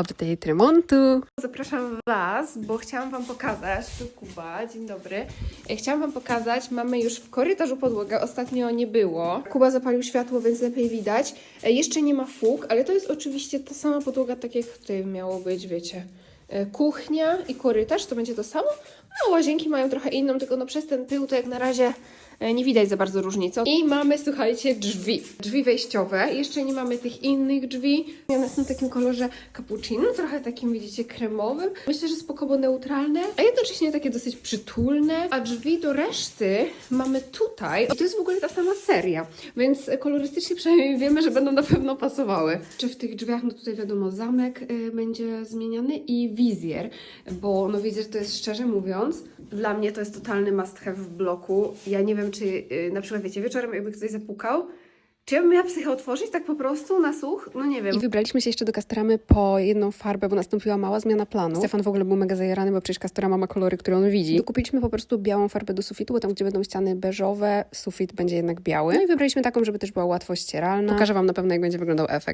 Update remontu. Zapraszam Was, bo chciałam Wam pokazać, tu Kuba, dzień dobry. E, Chciałam Wam pokazać, mamy już w korytarzu podłogę, ostatnio nie było. Kuba zapalił światło, więc lepiej widać. E, Jeszcze nie ma fug, ale to jest oczywiście ta sama podłoga, tak jak tutaj miało być, wiecie. E, Kuchnia i korytarz to będzie to samo, a łazienki mają trochę inną, tylko no przez ten pył to jak na razie e, nie widać za bardzo różnicy. I mamy, słuchajcie, drzwi. Drzwi wejściowe. Jeszcze nie mamy tych innych drzwi. One są w takim kolorze cappuccino, trochę takim, widzicie, kremowym. Myślę, że spoko, neutralne, a jednocześnie takie dosyć przytulne. A drzwi do reszty mamy tutaj. O, to jest w ogóle ta sama seria, więc kolorystycznie przynajmniej wiemy, że będą na pewno pasowały. Czy w tych drzwiach, no tutaj wiadomo, zamek y, będzie zmieniany i wizjer, bo no wizjer to jest szczerze mówiąc, dla mnie to jest totalny must have w bloku. Ja nie wiem, czy y, na przykład, wiecie, wieczorem jakby ktoś zapukał, czy ja bym miała psychę otworzyć tak po prostu na słuch? No nie wiem. I wybraliśmy się jeszcze do Castoramy po jedną farbę, bo nastąpiła mała zmiana planu. Stefan w ogóle był mega zajarany, bo przecież Castorama ma kolory, które on widzi. Dokupiliśmy po prostu białą farbę do sufitu, bo tam, gdzie będą ściany beżowe, sufit będzie jednak biały. No i wybraliśmy taką, żeby też była łatwo ścieralna. Pokażę Wam na pewno, jak będzie wyglądał efekt.